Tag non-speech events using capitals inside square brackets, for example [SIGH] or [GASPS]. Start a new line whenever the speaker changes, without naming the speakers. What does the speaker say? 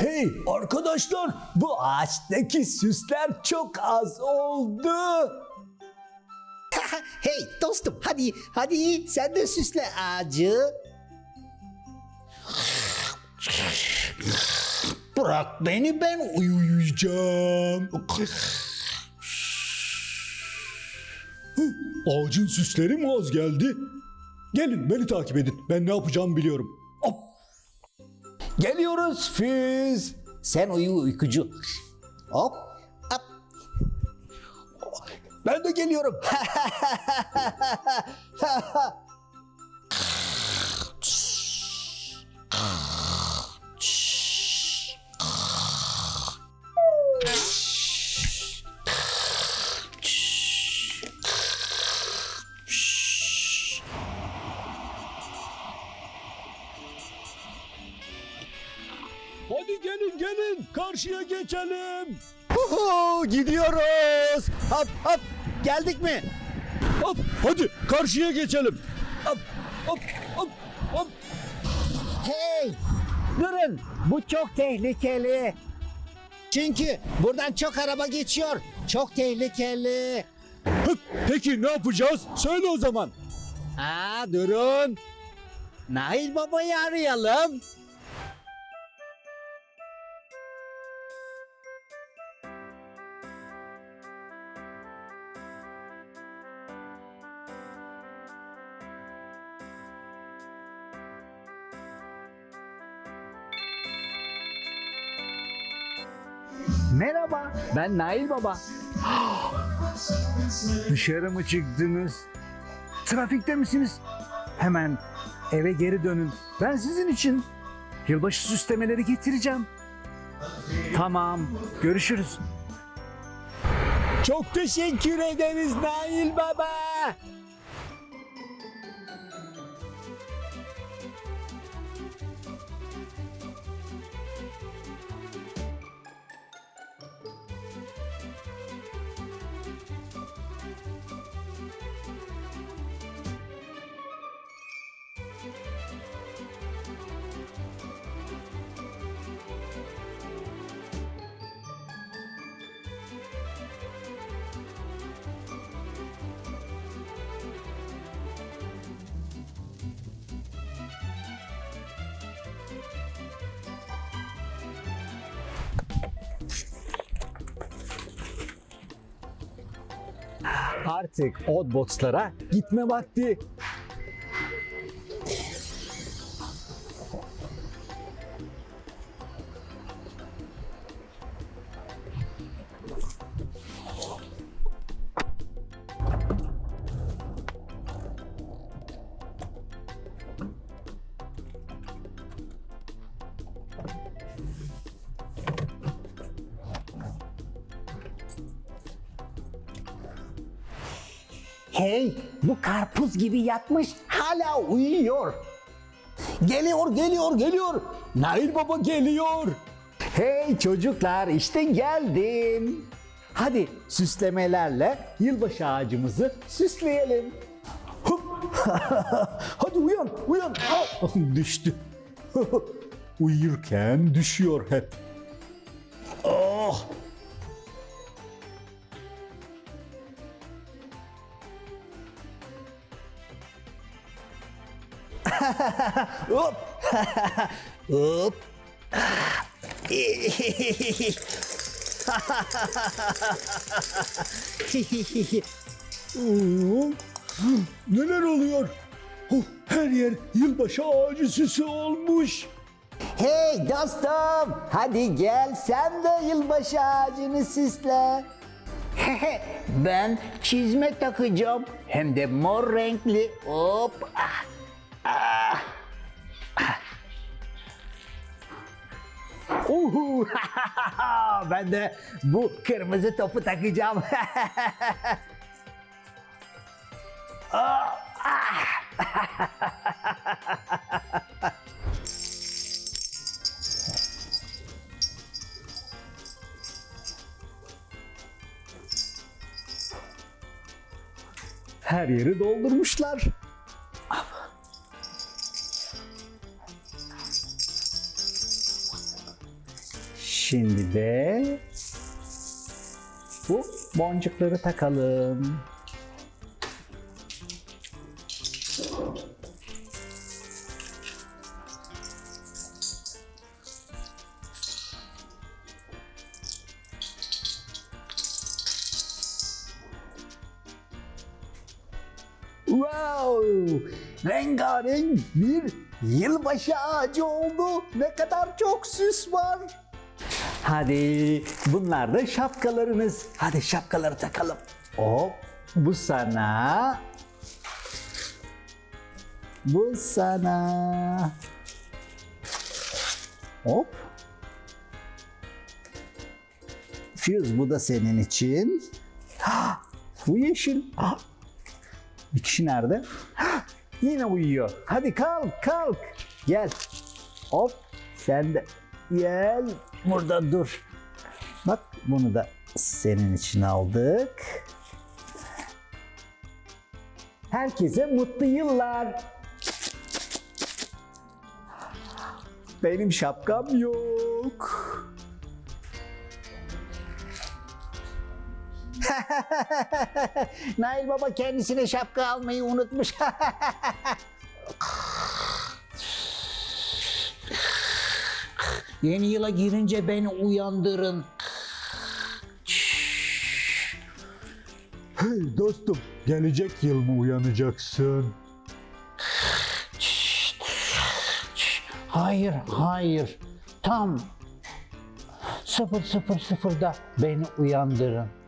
Hey arkadaşlar bu ağaçtaki süsler çok az oldu. [LAUGHS]
Hey dostum hadi hadi sen de süsle ağacı. Bırak beni ben uyuyacağım.
Ağacın süsleri mi az geldi? Gelin beni takip edin. Ben ne yapacağımı biliyorum. Geliyoruz Fiz.
Sen uyu uykucu. Hop hop.
Ben de geliyorum. [LAUGHS] karşıya geçelim.
Huhu, gidiyoruz. Hop hop geldik mi?
Hop hadi karşıya geçelim. Hop hop hop hop.
Hey durun bu çok tehlikeli. Çünkü buradan çok araba geçiyor. Çok tehlikeli.
Hıp, Peki ne yapacağız? Söyle o zaman.
Aa durun. Nail Baba'yı arayalım.
Merhaba, ben Nail Baba. [GASPS] Dışarı mı çıktınız? Trafikte misiniz? Hemen eve geri dönün. Ben sizin için yılbaşı süslemeleri getireceğim. Tamam, görüşürüz.
Çok teşekkür ederiz Nail Baba.
Artık Oddbox'lara gitme vakti.
Hey bu karpuz gibi yatmış hala uyuyor.
Geliyor geliyor geliyor. Nail Baba geliyor.
Hey çocuklar, işte geldim. Hadi süslemelerle yılbaşı ağacımızı süsleyelim.
Hıp. [LAUGHS] Hadi uyan uyan. Düştü. [LAUGHS] Uyurken düşüyor hep. [LAUGHS]
Hop. [LAUGHS] Hop. [LAUGHS]
Neler oluyor? Oh, her yer yılbaşı ağacı süsü olmuş.
hey dostum hadi gel sen de yılbaşı ağacını süsle. ben çizme takacağım hem de mor renkli. Hop. Ah. Uhu. [LAUGHS] ben de bu kırmızı topu takacağım. [LAUGHS]
Her yeri doldurmuşlar. Şimdi de bu boncukları takalım. Wow! Rengarenk bir yılbaşı ağacı oldu. Ne kadar çok süs var. Hadi bunlar da şapkalarınız. Hadi şapkaları takalım. Hop bu sana. Bu sana. Hop. Fuse bu da senin için. Ha, bu yeşil. Ha, bir kişi nerede? Hah, Yine uyuyor. Hadi kalk kalk. Gel. Hop sen de gel. Burada dur. Bak bunu da senin için aldık. Herkese mutlu yıllar. Benim şapkam yok. [LAUGHS] Nail Baba kendisine şapka almayı unutmuş. [LAUGHS]
Yeni yıla girince beni uyandırın.
Hey dostum gelecek yıl mı uyanacaksın?
Hayır, hayır. Tam 000'da beni uyandırın.